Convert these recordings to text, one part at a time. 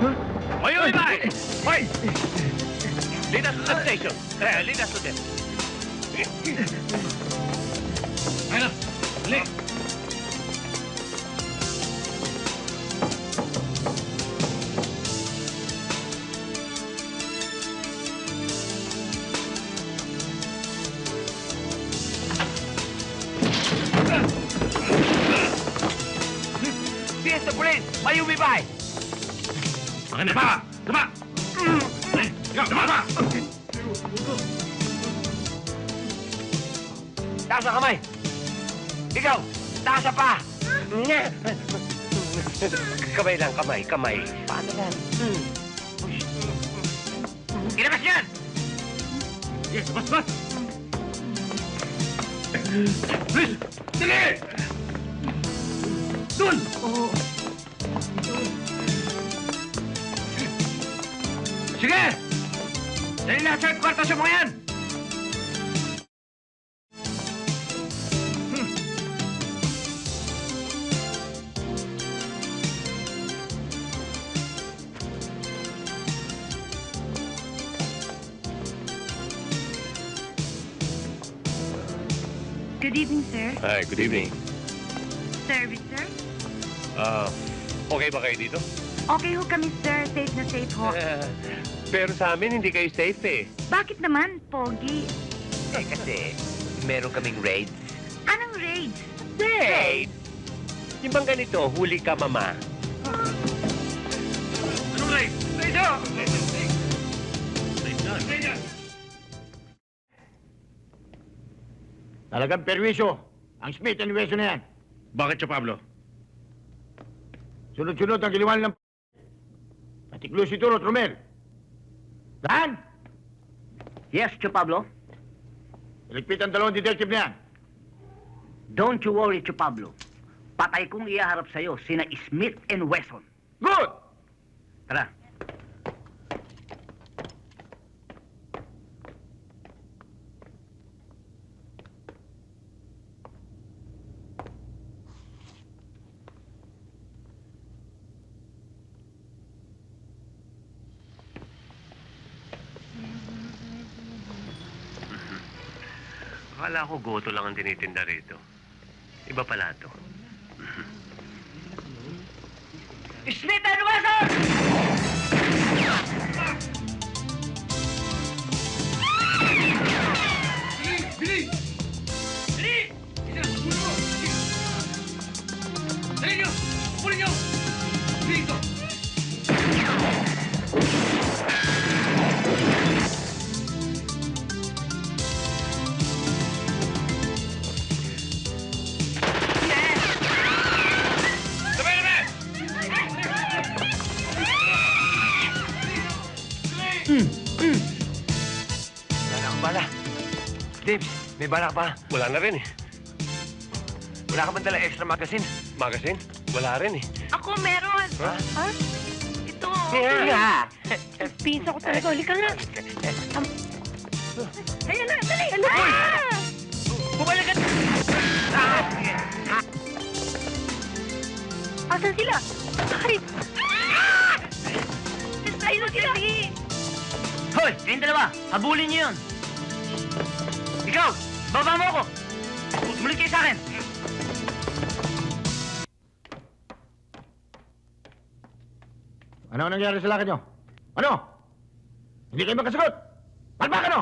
Hoy, bye! Hoy! Lead us to the station. Eh, lead us to them. Ano? Dali! Fiesta Police! Mayumi Bay! Na, tama, tama! Taas ang kamay! Ikaw! Taas ang pa! Kamay lang, kamay, kamay. Paano yan? Ilabas yan! Yes, bas, bas! Please! Dali! Doon! Sige! Lahat sa kwarto sa mga yan! Good evening, sir. Hi, good evening. Service, sir? Ah, okay ba kayo dito? Okay ho kami, sir. Safe na safe ho. Eh, pero sa amin, hindi kayo safe eh. Bakit naman, Pogi? Eh, kasi meron kaming raid. Anong raids? Raid! Yung bang ganito, huli ka, mama? Anong raid? Raid na! Raid na! Raid na! Talagang perwisyo. Ang Smith and Wesson na yan. Bakit siya, Pablo? Sunod-sunod ang giliwan ng... Patiklo si Turo, Tromel. Dan! Yes, Tio Pablo. Iligpit ang dalawang detective na yan. Don't you worry, Tio Pablo. Patay kong ihaharap sa'yo sina Smith and Wesson. Good! Tara. Akala ko goto lang ang tinitinda rito. Iba pala to. Smith and Wesson! Sabay may bala ka pa. Wala na rin eh. Wala ka man dala extra magazine. Magazine? Wala rin eh. Ako meron. Ha? Ha? Ito. Yeah. Pinsa ko talaga. Halika nga. Ayan na, dali. Ala! Bumalik ka! Ah. Asan sila? Ay! Ah! Ay, na sila. Hoy, kayong dalawa, habulin niyo yun. Baba mo ako. Mulit kayo sa akin. Ano ang nangyari sa lakad nyo? Ano? Hindi kayo makasagot! Palpak ano?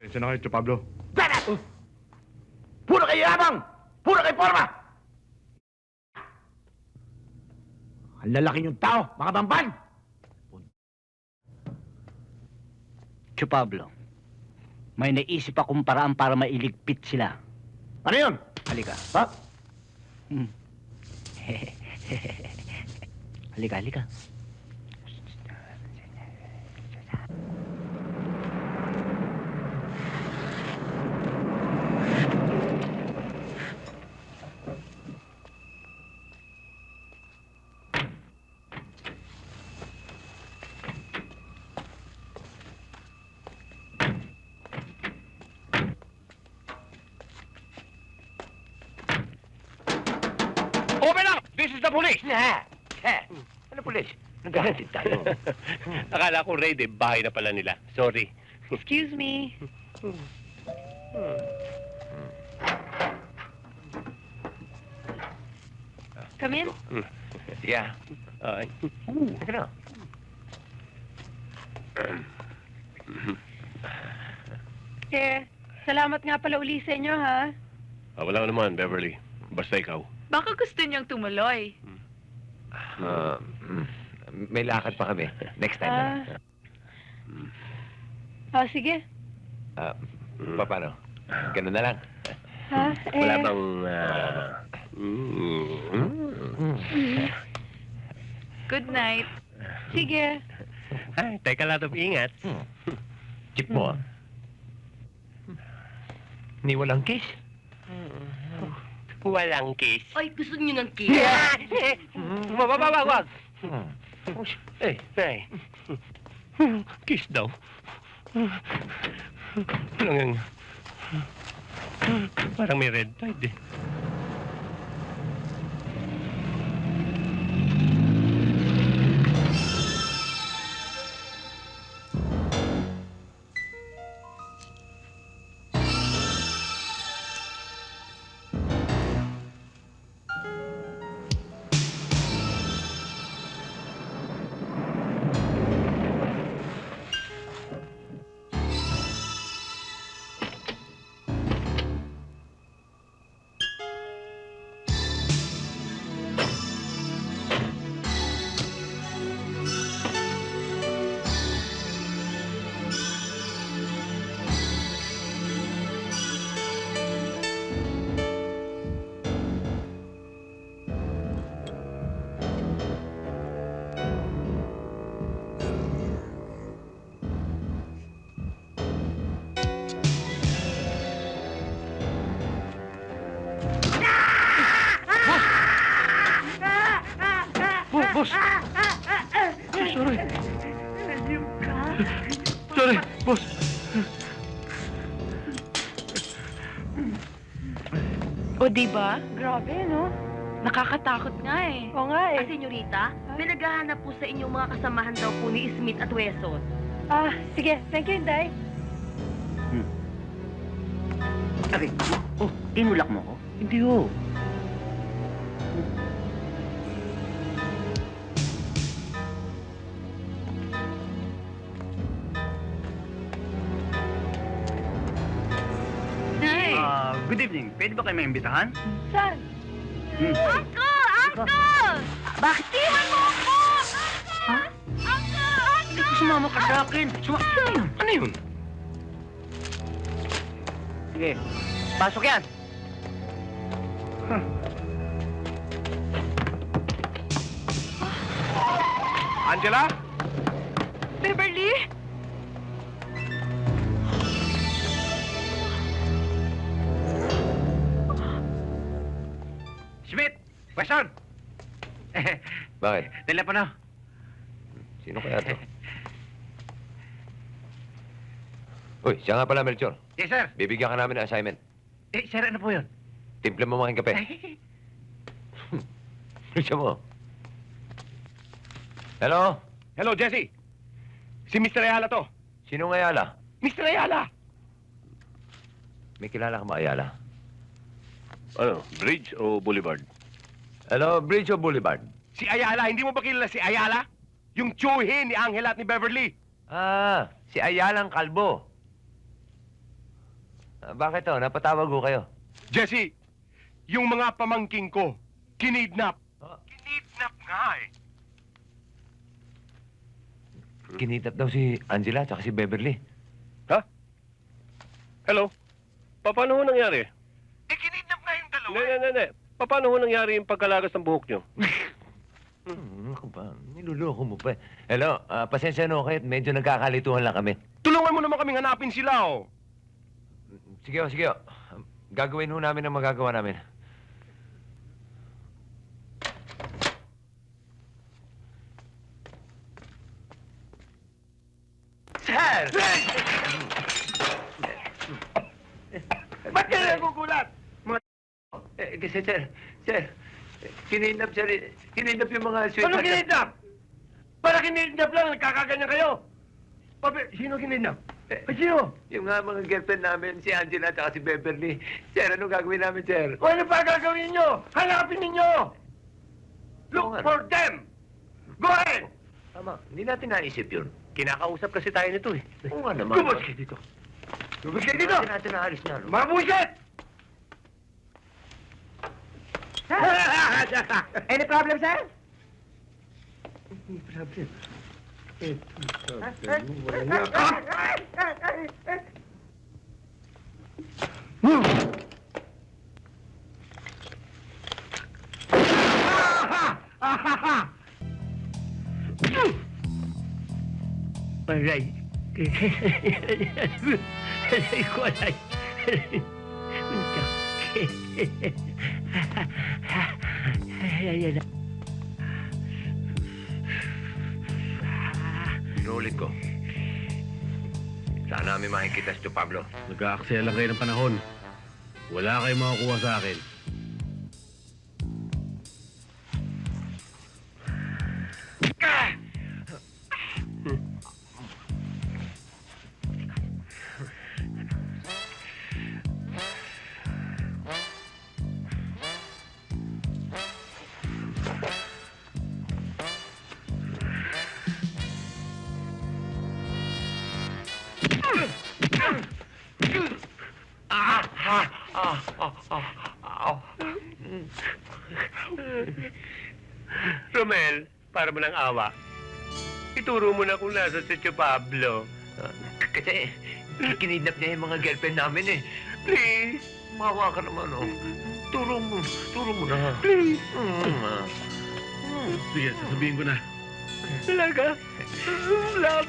Pensa na kayo, Tio Pablo. Dada! Puro kayo yabang! Puro kayo forma! Ang lalaki niyong tao, mga bamban! Tio Pablo, may naisip akong paraan para mailigpit sila. Ano yun? Halika. Ha? Hmm. halika, halika. Open up! This is the police! Yeah. Yeah. Ano, police? Naghahatid tayo. Akala ko raid eh, bahay na pala nila. Sorry. Excuse me. Come in. yeah. Ay. Teka na. Eh, salamat nga pala uli sa inyo, ha? Ah, wala naman, Beverly. Basta ikaw. Baka gusto niyang tumuloy. Ah, mm, may lakad pa kami. Next time na lang. Ah, sige. Ah, pa- paano? Ganun na lang. Ha? Eh, Wala bang... ah, mm, Good night. sige. Ay, take a lot of ingat. Chip mo, ah. Ni walang kiss. Walang kiss. Ay, gusto niyo ng kiss? Wag, wag, wag, wag. Eh, ay. Kiss daw. Parang yung... Parang may red tide eh. Boss, boss! Sorry. Sorry, boss. O, di ba? Grabe, no? Nakakatakot nga eh. Oo nga Ah, eh. senyorita, may naghahanap po sa inyong mga kasamahan daw po ni Smith at Wesos. Ah, sige. Thank you, Inday. Aray, oh, tinulak mo ko? Hindi ho. Good evening. Pwede ba kayo maimbitahan? Saan? Hmm. Uncle! Uncle! Bakit? Iwan mo ako! Ha? Uncle! Hindi ko sumama ka sa akin. Suma... Ano yun? Ano yun? Sige. Pasok yan. Angela? Beverly? Bakit? Telepono. Sino kaya to? Uy, siya nga pala, Melchor. Yes, sir. Bibigyan ka namin ng assignment. Eh, sir, ano po yun? Timple mo mga kape. Siya mo. Hello? Hello, Jesse. Si Mr. Ayala to. Sino nga Ayala? Mr. Ayala! May kilala ka ba Ayala? Ano, bridge o boulevard? Hello, Bridge o Boulevard? Si Ayala, hindi mo ba kilala si Ayala? Yung tsuhin ni Angela at ni Beverly. Ah, si Ayalang Kalbo. Ah, bakit to? Napatawag ko kayo. Jesse, yung mga pamangking ko, kinidnap. Ah. Kinidnap nga eh. Kinitap daw si Angela at si Beverly. Hello? Pa- Paano ho nangyari? Eh, kinidnap nga yung dalawa. Ne, ne, ne, ne. Pa- Paano ho nangyari yung pagkalagas ng buhok nyo? Hmm, ako ba? Niluloko mo pa. eh. Hello, ah, pasensya na kayo. Medyo nagkakalituhan lang kami. Tulungan mo naman kaming hanapin sila, oh. Sige, oh, sige. oh. Gagawin ho namin ang magagawa namin. Sir! Ba't ka nagugulat? Eh, kasi, sir, sir, kininap, sir, kininap yung mga sweet. Ano kinidnap? Para kinidnap lang, nagkakaganyan kayo. Pabe, sino kinidnap? Eh, Ay, sino? Yung nga mga girlfriend namin, si Angela at si Beverly. Sir, ano gagawin namin, sir? O ano pa gagawin nyo? Hanapin ninyo! Look Oo nga. for them! Go ahead! Tama, hindi natin naisip yun. Kinakausap kasi tayo nito eh. Oo nga naman. Lumabas kayo dito. Lumabas kayo dito! Hindi natin naalis na. no? Mga Any problem, sir? Any problem? Aray. Aray ko, aray. Aray, aray. Inulit ko. Saan namin makikita si Pablo? Nag-aaksaya lang kayo ng panahon. Wala kayong makukuha sa akin. Romel, para mo ng awa. Ituro mo na kung nasa si Tio Pablo. Kasi, kinidnap niya yung mga girlfriend namin eh. Please. Mawa ka naman, oh. Turo mo, turo mo na. Please. Mm. Sige, sasabihin ko na. Talaga. Love.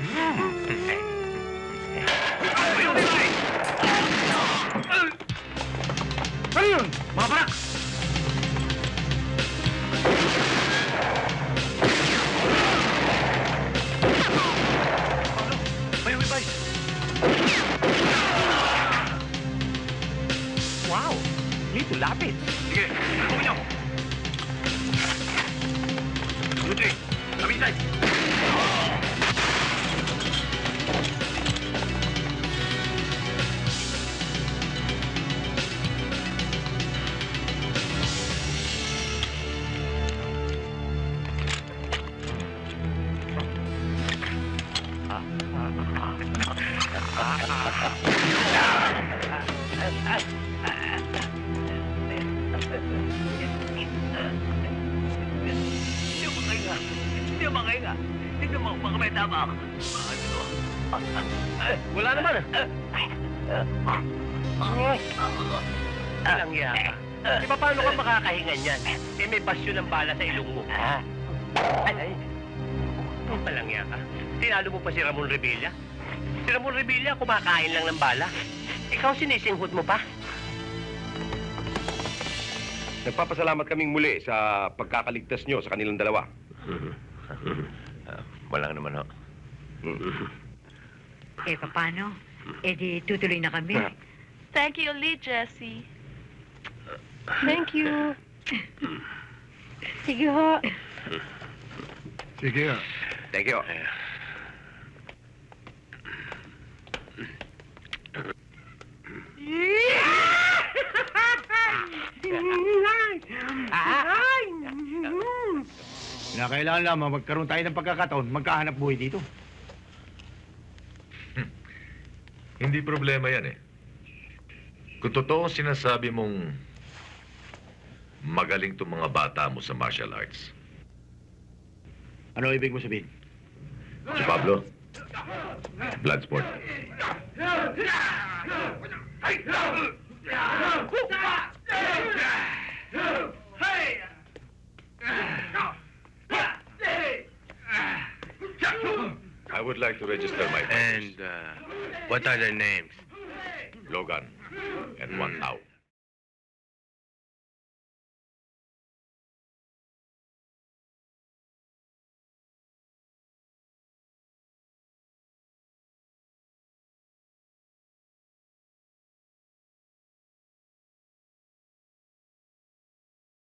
Tignan mo, baka may tama ako. Wala naman. Alang iya ka. Di ba paano ka makakahinga niyan? Eh may basyo ng bala sa ilong mo. Ay. Malangya ka. Tinalo mo pa si Ramon Revilla. Si Ramon Revilla kumakain lang ng bala. Ikaw sinisinghot mo pa. Nagpapasalamat kaming muli sa pagkakaligtas nyo sa kanilang dalawa. Ah, Walang naman, ho. Eh, paano? Eh, di tutuloy na kami. Thank you ulit, Jessie. Thank you. Sige ho. Sige nga. Thank you. Kinakailangan lamang magkaroon tayo ng pagkakataon magkahanap buhay dito. Hindi problema yan eh. Kung totoo ang sinasabi mong magaling tong mga bata mo sa martial arts. Ano ibig mo sabihin? Si Pablo, Bloodsport. I would like to register my fighters. uh, what are their names? Logan and Wang Tao.